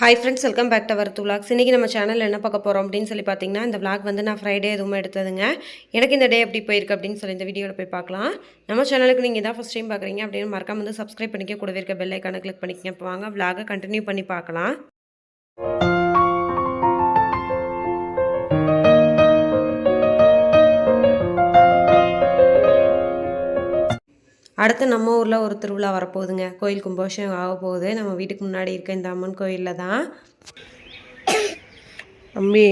Hi friends welcome back to our two vlogs. இன்றைக்கி நம்ம சேனலில் என்ன பார்க்க போகிறோம் அப்படின்னு சொல்லி பார்த்தீங்கன்னா இந்த விளாக் வந்து நான் ஃப்ரைடே எதுவுமே எடுத்ததுங்க. எனக்கு இந்த டே எப்படி போயிருக்கு அப்படின்னு சொல்லி இந்த வீடியோவில் போய் பார்க்கலாம். நம்ம சேனலுக்கு நீங்கள் தான் ஃபஸ்ட் டைம் பார்க்குறீங்க அப்படின்னு மறக்காம வந்து சப்ஸ்கிரைப் பண்ணிக்க கூடவே இருக்க பெல் ஐக்கானை கிளிக் பண்ணிக்கங்க. இப்போ வாங்க விளாகை கண்டினியூ பண்ணி பார்க்கலாம். அடுத்து நம்ம ஊரில் ஒரு திருவிழா வரப்போகுதுங்க. கோயில் கும்பாபிஷேகம் ஆக போகுது நம்ம வீட்டுக்கு முன்னாடி இருக்க இந்த அம்மன் கோயிலில் தான். தம்பி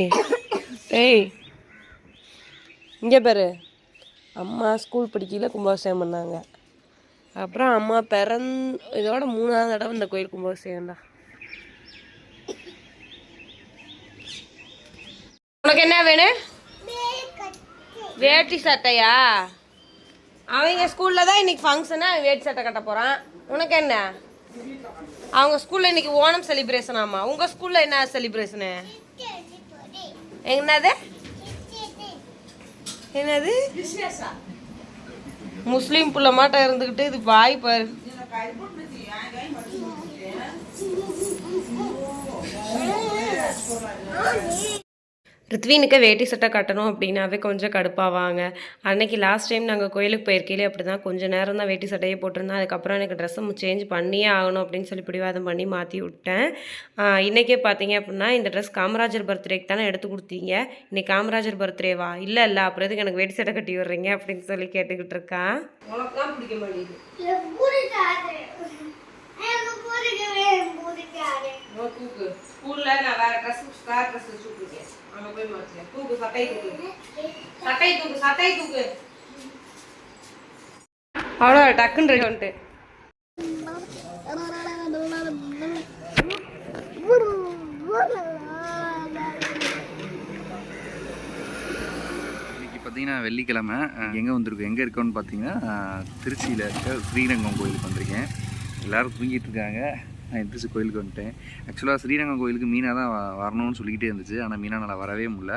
ஏய் இங்கே பேர். அம்மா ஸ்கூல் படிக்கையில் கும்பாபிஷேகம் பண்ணாங்க. அப்புறம் அம்மா பிறந் இதோட மூணாவது தடவை இந்த கோயில் கும்பாபிஷேகம்டா உனக்கு என்ன வேணும்? வேட்டி சட்டையா? அவங்க ஸ்கூலில் தான் இன்னைக்கு ஃபங்க்ஷனு அவன் வேட்டி சட்டை கட்ட போகிறான் உனக்கு என்ன? அவங்க ஸ்கூலில் இன்னைக்கு ஓணம் செலிப்ரேஷன் ஆமா. உங்கள் ஸ்கூலில் என்ன செலிப்ரேஷனு என்னது? என்னது? முஸ்லீம் புள்ள மாட்டம் இருந்துக்கிட்டு இது வாய் பாரு. ரித்வீனுக்கு வேட்டி சட்டை கட்டணும் அப்படின்னாவே கொஞ்சம் கடுப்பாவாங்க. அன்னைக்கு லாஸ்ட் டைம் நாங்கள் கோயிலுக்கு போயிருக்கையிலே அப்படி தான் கொஞ்சம் நேரம் தான் வேட்டி சட்டையே போட்டிருந்தேன். அதுக்கப்புறம் எனக்கு ட்ரெஸ்ஸை சேஞ்ச் பண்ணியே ஆகணும் அப்படின்னு சொல்லி பிடிவாதம் பண்ணி மாற்றி விட்டேன். ஆஹ் இன்னைக்கே பார்த்தீங்க அப்படின்னா இந்த ட்ரெஸ் காமராஜர் பர்த்டேக்கு தானே எடுத்து கொடுத்தீங்க. இன்னைக்கு காமராஜர் பர்த்டேவா இல்லை இல்லை அப்புறம் எதுக்கு எனக்கு வேட்டி சட்டை கட்டி விடுறீங்க அப்படின்னு சொல்லி கேட்டுக்கிட்டு இருக்கான் பிடிக்க மாட்டேங்குது. ஸ்கூல்ல நான் வேற ட்ரெஸ் வேற ட்ரெஸ் வச்சுருக்கேன் அங்க போய் மாற்றேன் தூக்கு சட்டை தூக்கு. சட்டை தூக்கு சட்டை தூக்கு. அவ்வளோ டக்குன்னு ரெடி வந்துட்டு. பார்த்தீங்கன்னா வெள்ளிக்கிழமை எங்கே வந்திருக்கோம்? எங்கே இருக்கோன்னு பார்த்தீங்கன்னா திருச்சியில் இருக்க ஸ்ரீரங்கம் கோயிலுக்கு வந்திருக்கேன். எல்லாரும் தூங்கிட்டு இருக்காங்க. நான் எந்திரிச்சு கோயிலுக்கு வந்துட்டேன். ஆக்சுவலாக ஸ்ரீரங்கம் கோயிலுக்கு மீனாக தான் வரணும்னு சொல்லிக்கிட்டே இருந்துச்சு. ஆனால் மீனா நல்லா வரவே முடியல.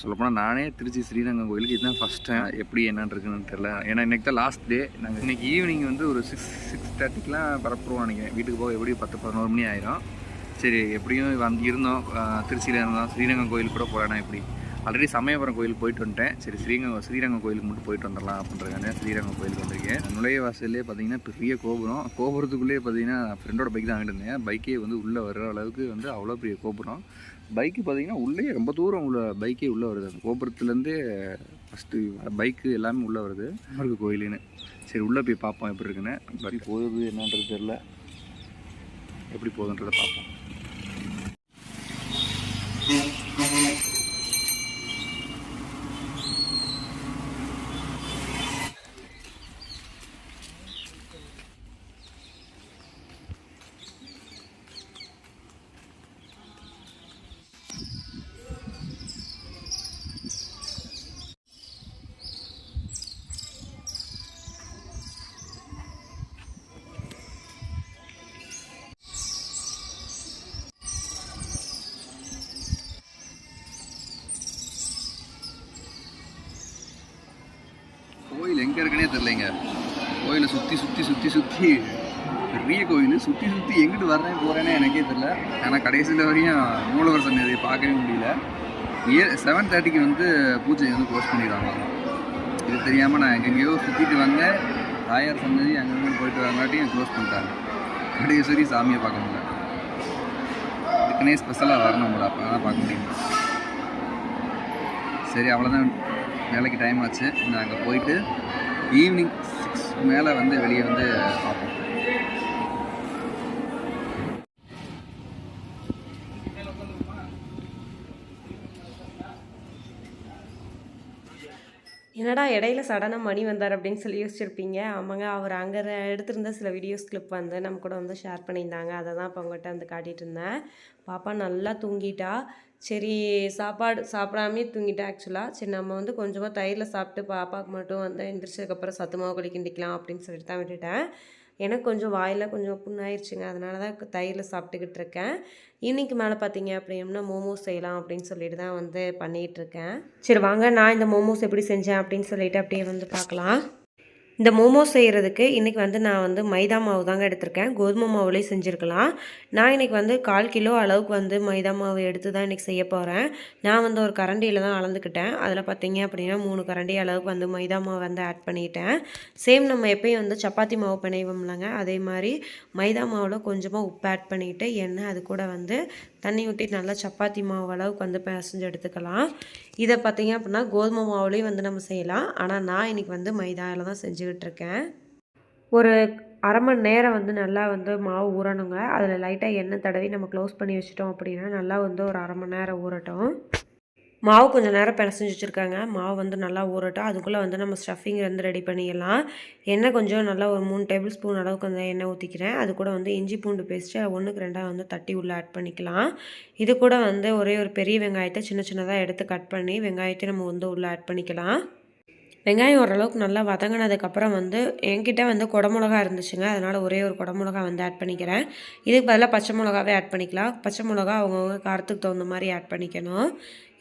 சொல்லப்போனால் நானே திருச்சி ஸ்ரீரங்கம் கோயிலுக்கு இதுதான் ஃபஸ்ட் டைம் எப்படி என்னன்னு இருக்குன்னு தெரில ஏன்னா இன்றைக்கி தான் லாஸ்ட் டே நாங்கள் இன்றைக்கி ஈவினிங் வந்து ஒரு சிக்ஸ் சிக்ஸ் தேர்ட்டிக்கெலாம் பரப்புருவோம் நினைக்கிறேன். வீட்டுக்கு போக எப்படியும் பத்து பதினோரு மணி ஆயிரும். சரி எப்படியும் வந்து இருந்தோம். திருச்சியில் இருந்தோம். ஸ்ரீரங்கம் கோயிலுக்கு கூட போகலன்னா எப்படி? ஆல்ரெடி சமயபுரம் கோயில் போயிட்டு வந்துட்டேன். சரி ஸ்ரீரங்கம் ஸ்ரீரங்கம் கோயிலுக்கு மட்டும் போயிட்டு வந்துடலாம் அப்படின்றதுக்காக ஸ்ரீரங்கம் கோயிலுக்கு வந்திருக்கேன். நுழைய பார்த்தீங்கன்னா பெரிய கோபுரம். கோபுரத்துக்குள்ளேயே பார்த்தீங்கன்னா ஃப்ரெண்டோட பைக் தான் வாங்கிட்டு இருந்தேன். பைக்கே வந்து உள்ளே வர்ற அளவுக்கு வந்து அவ்வளோ பெரிய கோபுரம். பைக்கு பார்த்தீங்கன்னா உள்ளே ரொம்ப தூரம் உள்ள பைக்கே உள்ளே வருது. அந்த கோபுரத்துலேருந்தே ஃபஸ்ட்டு பைக்கு எல்லாமே உள்ளே வருது. இருக்கு கோயிலுன்னு. சரி உள்ளே போய் பார்ப்போம் எப்படி இருக்குன்னு. பைக் போகுது என்னன்றது தெரில எப்படி போகுதுன்றதை பார்ப்போம். சுற்றி சுற்றி சுற்றி பெரிய கோயில். சுற்றி சுற்றி எங்கிட்டு வர்றேன் போகிறேன்னு எனக்கே தெரில ஆனால் கடைசியில் வரையும் மூலவர் சன்னதியை பார்க்கவே முடியல. ஏ செவன் தேர்ட்டிக்கு வந்து பூஜை வந்து க்ளோஸ் பண்ணிடுவாங்க. இது தெரியாமல் நான் எங்கெங்கேயோ சுற்றிட்டு வந்தேன். தாயார் சன்னதி அங்கங்கே போயிட்டு வரங்காட்டியும் க்ளோஸ் பண்ணிட்டாங்க. கடைசி சாமியை பார்க்க முடியல. இதுக்குன்னே ஸ்பெஷலாக வரணும் போல அப்போ தான் பார்க்க முடியும். சரி அவ்வளோதான் வேலைக்கு டைம் ஆச்சு. நான் அங்கே போயிட்டு ஈவினிங் மேலே வந்து வெளியே வந்து பார்ப்போம். என்னடா இடையில சடனாக மணி வந்தார் அப்படின்னு சொல்லி யோசிச்சிருப்பீங்க. ஆமாங்க அவர் அங்கே எடுத்திருந்த சில வீடியோஸ் கிளிப் வந்து நம்ம கூட வந்து ஷேர் பண்ணியிருந்தாங்க. அதை தான் இப்போ அவங்ககிட்ட வந்து காட்டிகிட்டு இருந்தேன். பாப்பா நல்லா தூங்கிட்டா. சரி சாப்பாடு சாப்பிடாமே தூங்கிட்டா ஆக்சுவலாக சரி நம்ம வந்து கொஞ்சமாக தயிரில் சாப்பிட்டு பாப்பாவுக்கு மட்டும் வந்து எந்திரிச்சதுக்கப்புறம் சத்து மாவு கிண்டிக்கலாம் அப்படின்னு சொல்லிட்டு தான் விட்டுட்டேன். எனக்கு கொஞ்சம் வாயில் கொஞ்சம் புண்ணாயிருச்சுங்க. அதனால தான் தயிரில் சாப்பிட்டுக்கிட்டு இருக்கேன் ஈவினிங்க்கு மேலே பார்த்தீங்க அப்படின்னா மோமோஸ் செய்யலாம் அப்படின்னு சொல்லிட்டு தான் வந்து பண்ணிகிட்டு இருக்கேன். சரி வாங்க நான் இந்த மோமோஸ் எப்படி செஞ்சேன் அப்படின்னு சொல்லிட்டு அப்படியே வந்து பார்க்கலாம் இந்த மோமோஸ் செய்கிறதுக்கு இன்றைக்கி வந்து நான் வந்து மைதா மாவு தாங்க எடுத்திருக்கேன். கோதுமை மாவுலேயே செஞ்சுருக்கலாம். நான் இன்றைக்கி வந்து கால் கிலோ அளவுக்கு வந்து மைதா மாவு எடுத்து தான் இன்றைக்கி செய்ய போகிறேன் நான் வந்து ஒரு கரண்டியில் தான் அளந்துக்கிட்டேன். அதில் பார்த்தீங்க அப்படின்னா மூணு கரண்டி அளவுக்கு வந்து மைதா மாவு வந்து ஆட் பண்ணிட்டேன். சேம் நம்ம எப்பயும் வந்து சப்பாத்தி மாவு பிணைவோம்லங்க. அதே மாதிரி மைதா மாவில் கொஞ்சமாக உப்பு ஆட் பண்ணிவிட்டு எண்ணெய் அது கூட வந்து தண்ணி ஊற்றி நல்லா சப்பாத்தி மாவு அளவுக்கு வந்து பிசைஞ்சு எடுத்துக்கலாம். இதை பார்த்தீங்க அப்படின்னா கோதுமை மாவுலேயும் வந்து நம்ம செய்யலாம். ஆனால் நான் இன்றைக்கி வந்து மைதாவில் தான் செஞ்சுக்கிட்டு இருக்கேன். ஒரு அரை மணி நேரம் வந்து நல்லா வந்து மாவு ஊறணுங்க. அதில் லைட்டாக எண்ணெய் தடவி நம்ம க்ளோஸ் பண்ணி வச்சிட்டோம் அப்படின்னா நல்லா வந்து ஒரு அரை மணி நேரம் ஊறட்டும். மாவு கொஞ்சம் நேரம் பிசைஞ்சு வச்சுருக்காங்க. மாவு வந்து நல்லா ஊறட்டும். அதுக்குள்ளே வந்து நம்ம ஸ்டஃபிங் வந்து ரெடி பண்ணிக்கலாம் எண்ணெய் கொஞ்சம் நல்லா ஒரு மூணு டேபிள் ஸ்பூன் அளவுக்கு வந்து எண்ணெய் ஊற்றிக்கிறேன் அது கூட வந்து இஞ்சி பூண்டு பேஸ்ட்டு ஒன்றுக்கு ரெண்டாக வந்து தட்டி உள்ளே ஆட் பண்ணிக்கலாம். இது கூட வந்து ஒரே ஒரு பெரிய வெங்காயத்தை சின்ன சின்னதாக எடுத்து கட் பண்ணி வெங்காயத்தை நம்ம வந்து உள்ளே ஆட் பண்ணிக்கலாம். வெங்காயம் ஓரளவுக்கு நல்லா வதங்கினதுக்கப்புறம் வந்து என்கிட்ட வந்து குடமிளகா இருந்துச்சுங்க. அதனால் ஒரே ஒரு குடமிளகா வந்து ஆட் பண்ணிக்கிறேன். இதுக்கு பதிலாக பச்சை மிளகாவே ஆட் பண்ணிக்கலாம். பச்சை மிளகா அவங்கவுங்க காரத்துக்கு தகுந்த மாதிரி ஆட் பண்ணிக்கணும்.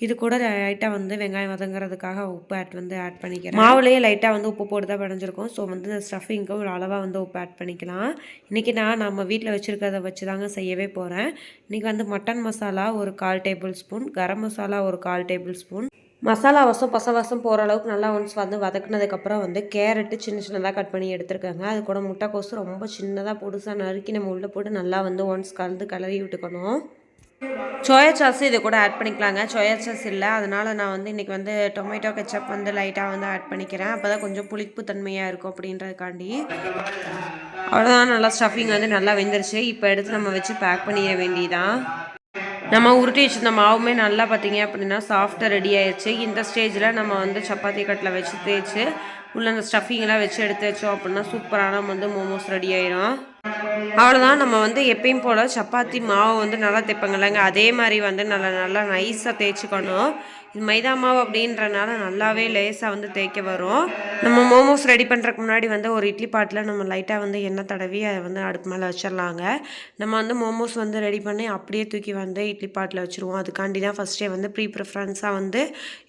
இது கூட லைட்டாக வந்து வெங்காயம் வதங்குறதுக்காக உப்பு ஆட் வந்து ஆட் பண்ணிக்கிறேன். மாவுலேயே லைட்டாக வந்து உப்பு போட்டு தான் பிணைஞ்சிருக்கும் ஸோ வந்து இந்த ஸ்டஃபிங்க்கு ஒரு அளவாக வந்து உப்பு ஆட் பண்ணிக்கலாம். இன்றைக்கி நான் நம்ம வீட்டில் வச்சுருக்கிறத வச்சு தாங்க செய்யவே போகிறேன் இன்றைக்கி வந்து மட்டன் மசாலா ஒரு கால் டேபிள் ஸ்பூன் கரம் மசாலா ஒரு கால் டேபிள் ஸ்பூன் மசாலா வசம் பசவாசம் போகிற அளவுக்கு நல்லா ஒன்ஸ் வந்து வதக்குனதுக்கப்புறம் வந்து கேரட்டு சின்ன சின்னதாக கட் பண்ணி எடுத்துருக்காங்க. அது கூட முட்டைக்கோசு ரொம்ப சின்னதாக பொடுசாக நறுக்கி நம்ம உள்ளே போட்டு நல்லா வந்து ஒன்ஸ் கலந்து கிளறி விட்டுக்கணும். சோயா சாஸ் இது கூட ஆட் பண்ணிக்கலாங்க. சோயா சாஸ் இல்லை. அதனால் நான் வந்து இன்றைக்கி வந்து டொமேட்டோ கெச்சப் வந்து லைட்டாக வந்து ஆட் பண்ணிக்கிறேன். அப்போ தான் கொஞ்சம் புளிப்பு தன்மையாக இருக்கும் அப்படின்றதுக்காண்டி. அவ்வளோதான் நல்லா ஸ்டஃபிங் வந்து நல்லா வெந்துருச்சு. இப்போ எடுத்து நம்ம வச்சு பேக் பண்ணிட வேண்டியதான் நம்ம உருட்டி வச்சிருந்த மாவுமே நல்லா பார்த்தீங்க அப்படின்னா சாஃப்டாக ரெடி ஆயிடுச்சு இந்த ஸ்டேஜில் நம்ம வந்து சப்பாத்தி கட்டில் வச்சு தேய்ச்சி உள்ள அந்த ஸ்டஃபிங்லாம் வச்சு எடுத்து வச்சோம் அப்படின்னா சூப்பரான வந்து மோமோஸ் ரெடி ஆயிடும் அவ்வளோதான் நம்ம வந்து எப்பயும் போல் சப்பாத்தி மாவு வந்து நல்லா தைப்பாங்கல்லங்க அதே மாதிரி வந்து நல்லா நல்லா நைஸாக தேய்ச்சிக்கணும். இது மைதா மாவு அப்படின்றனால நல்லாவே லேசாக வந்து தேய்க்க வரும். நம்ம மோமோஸ் ரெடி பண்ணுறதுக்கு முன்னாடி வந்து ஒரு இட்லி பாட்டில் நம்ம லைட்டாக வந்து எண்ணெய் தடவி அதை வந்து அடுப்பு மேலே வச்சிடலாங்க. நம்ம வந்து மோமோஸ் வந்து ரெடி பண்ணி அப்படியே தூக்கி வந்து இட்லி பாட்டில் வச்சுருவோம். அதுக்காண்டி தான் ஃபஸ்ட்டே வந்து ப்ரீ ப்ரிஃபரன்ஸாக வந்து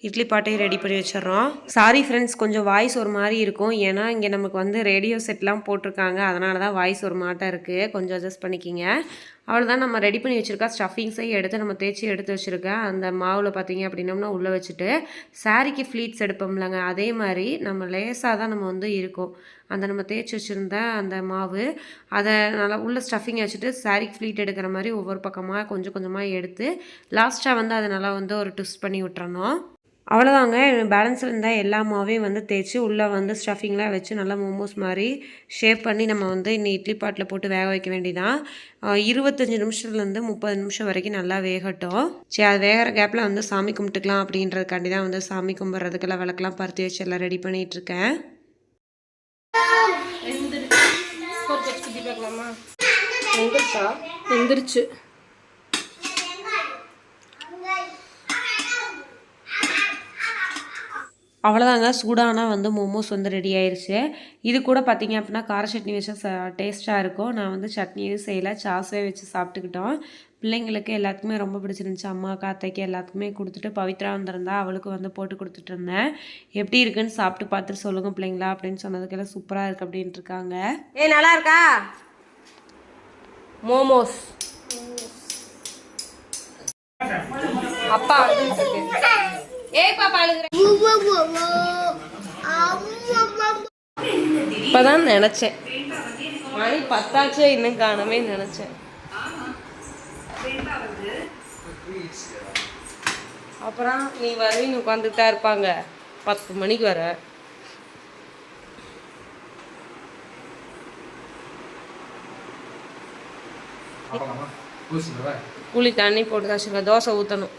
இட்லி பாட்டையும் ரெடி பண்ணி வச்சிடுறோம். சாரி ஃப்ரெண்ட்ஸ் கொஞ்சம் வாய்ஸ் ஒரு மாதிரி இருக்கும். ஏன்னா இங்கே நமக்கு வந்து ரேடியோ செட்லாம் போட்டிருக்காங்க. அதனால தான் வாய்ஸ் ஒரு மாட்டம் இருக்குது கொஞ்சம் அட்ஜஸ்ட் பண்ணிக்கிங்க. அவ்வளோதான் நம்ம ரெடி பண்ணி வச்சுருக்கா ஸ்டஃபிங்ஸையும் எடுத்து நம்ம தேய்ச்சி எடுத்து வச்சுருக்கேன் அந்த மாவில் பார்த்தீங்க அப்படின்னம்னா உள்ளே வச்சுட்டு சாரிக்கு ஃப்ளீட்ஸ் எடுப்போம்லங்க. அதே மாதிரி நம்ம லேசாக தான் நம்ம வந்து இருக்கும். அந்த நம்ம தேய்ச்சி வச்சுருந்த அந்த மாவு அதை நல்லா உள்ள ஸ்டஃபிங் வச்சுட்டு சாரிக்கு ஃப்ளீட் எடுக்கிற மாதிரி ஒவ்வொரு பக்கமாக கொஞ்சம் கொஞ்சமாக எடுத்து லாஸ்ட்டாக வந்து அதை நல்லா வந்து ஒரு ட்விஸ்ட் பண்ணி விட்டுறணும். அவ்வளோதாங்க பேலன்ஸில் இருந்தால் எல்லா மாவையும் வந்து தேய்ச்சி உள்ளே வந்து ஸ்டஃபிங்லாம் வச்சு நல்லா மோமோஸ் மாதிரி ஷேப் பண்ணி நம்ம வந்து இன்னும் இட்லி பாட்டில் போட்டு வேக வைக்க வேண்டிதான் இருபத்தஞ்சி நிமிஷத்துலேருந்து முப்பது நிமிஷம் வரைக்கும் நல்லா வேகட்டும். சரி அது வேகிற கேப்பில் வந்து சாமி கும்பிட்டுக்கலாம் அப்படின்றதுக்காண்டி தான் வந்து சாமி கும்பிட்றதுக்கெல்லாம் விளக்கெல்லாம் பருத்தி வச்சு எல்லாம் ரெடி பண்ணிகிட்ருக்கேன் எந்திரிச்சு. அவ்வளோதாங்க சூடானா வந்து மோமோஸ் வந்து ரெடி ஆயிடுச்சு இது கூட பார்த்திங்க அப்படின்னா கார சட்னி வச்சா ச டேஸ்ட்டாக இருக்கும். நான் வந்து சட்னி எதுவும் செய்யலை. சாஸே வச்சு சாப்பிட்டுக்கிட்டோம். பிள்ளைங்களுக்கு எல்லாத்துக்குமே ரொம்ப பிடிச்சிருந்துச்சு. அம்மாவுக்கு அத்தைக்கு எல்லாத்துக்குமே கொடுத்துட்டு பவித்ரா வந்திருந்தா அவளுக்கு வந்து போட்டு கொடுத்துட்டு இருந்தேன். எப்படி இருக்குன்னு சாப்பிட்டு பார்த்துட்டு சொல்லுங்கள் பிள்ளைங்களா அப்படின்னு சொன்னதுக்கெல்லாம் சூப்பராக இருக்குது அப்படின்ட்டு இருக்காங்க. ஏ நல்லா இருக்கா? மோமோஸ். அப்பா. வந்து இருக்கு ஏய் பாப்பா அழுகுற இப்பதான் நினைச்சேன். மணி பத்தாச்சே இன்னும் காணவே நினைச்சேன். அப்புறம் நீ வருவீங்க உட்காந்துட்டு இருப்பாங்க. பத்து மணிக்கு வர. குழி தண்ணி போட்டு தான் தோசை ஊற்றணும்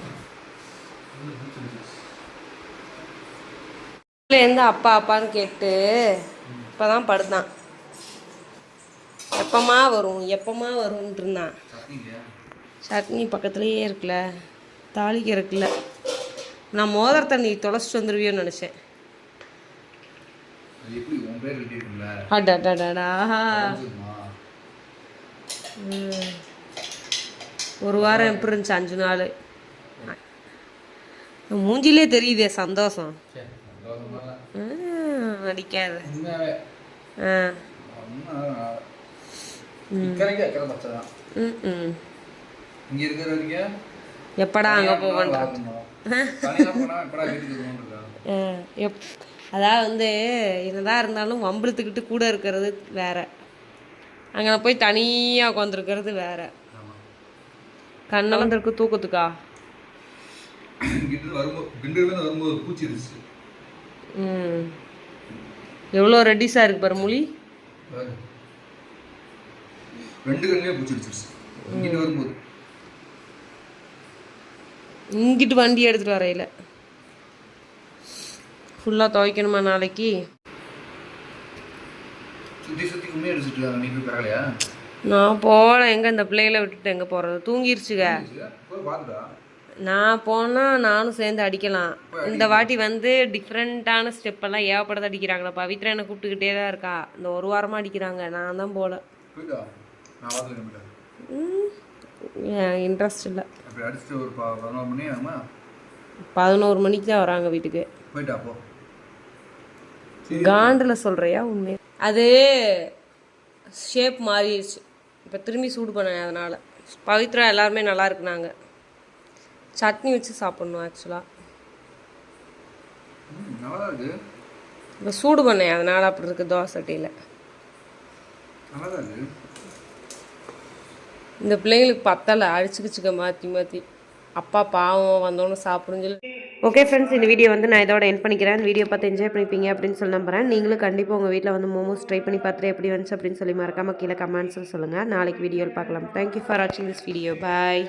இருந்து அப்பா அப்பான்னு கேட்டு இப்போதான் படுத்தான். எப்பமா வரும் எப்பமா வரும்னு இருந்தான் சட்னி பக்கத்துலேயே இருக்குல்ல தாளிக்க இருக்குல்ல. நான் மோதிர தண்ணி தொலைச்சிட்டு வந்துருவியோன்னு நினச்சேன். அடடடடா. ஒரு வாரம் எப்படி இருந்துச்சு? அஞ்சு நாள். மூஞ்சிலே தெரியுதே சந்தோஷம். அடிக்காத. எப்படா அங்கே போவேன் அதாவது வந்து என்னதான் இருந்தாலும் வம்பிழுத்துக்கிட்டு கூட இருக்கிறது வேற. அங்கே போய் தனியாக உட்காந்துருக்கிறது வேற. கண்ணெல்லாம் இருக்கு தூக்கத்துக்கா? வரும்போது வரும்போது பூச்சி இருந்துச்சு. ம். எவ்வளோ ரெட்டிஸாக இருக்கு பாரு மொழி. ரெண்டு கண்ணிலே பூச்சி அடிச்சிருச்சு. இங்கிட்டு வரும்போது. இங்கிட்டு வண்டி எடுத்துகிட்டு வரையில ஃபுல்லாக துவைக்கணுமா நாளைக்கு? நான் போகல எங்கே இந்த பிள்ளைகளை விட்டுட்டு எங்கே போகிறது தூங்கிருச்சுங்க நான் போனால் நானும் சேர்ந்து அடிக்கலாம். இந்த வாட்டி வந்து டிஃப்ரெண்ட்டான ஸ்டெப்பெல்லாம் ஏகப்படத்தை அடிக்கிறாங்களா பவித்ரா என்னை கூப்பிட்டுக்கிட்டே தான் இருக்கா. இந்த ஒரு வாரமாக அடிக்கிறாங்க நான் தான் போகல இன்ட்ரெஸ்ட் இல்லை. பதினோரு மணிக்கு தான் வராங்க வீட்டுக்கு. காண்டில் சொல்கிறியா உண்மை அது ஷேப் மாறிடுச்சு. இப்போ திரும்பி சூடு பண்ணேன் அதனால். பவித்ரா எல்லாருமே நல்லா இருக்குனாங்க. சட்னி வச்சு சாப்பிட்ணும் ஆக்சுவலாக இப்போ சூடு பண்ணேன் அதனால் அப்படி இருக்குது தோசை இருக்கு இந்த பிள்ளைங்களுக்கு பத்தலை அடிச்சுக்கிச்சுக்க மாற்றி மாற்றி அப்பா பாவம் வந்தோன்னு சாப்பிடுன்னு சொல்லி. ஓகே ஃப்ரெண்ட்ஸ் இந்த வீடியோ வந்து நான் இதோட என் பண்ணிக்கிறேன். வீடியோ பார்த்து என்ஜாய் பண்ணிப்பீங்க அப்படின்னு சொல்லி நம்புறேன். நீங்களும் கண்டிப்பாக உங்கள் வீட்டில் வந்து மோமோஸ் ட்ரை பண்ணி பார்த்துட்டு எப்படி வந்துச்சு அப்படின்னு சொல்லி மறக்காம கீழே கமெண்ட்ஸில் சொல்லுங்கள் நாளைக்கு வீடியோவில் பார்க்கலாம். தேங்க்யூ ஃபார் வாட்சிங் திஸ் வீடியோ பாய்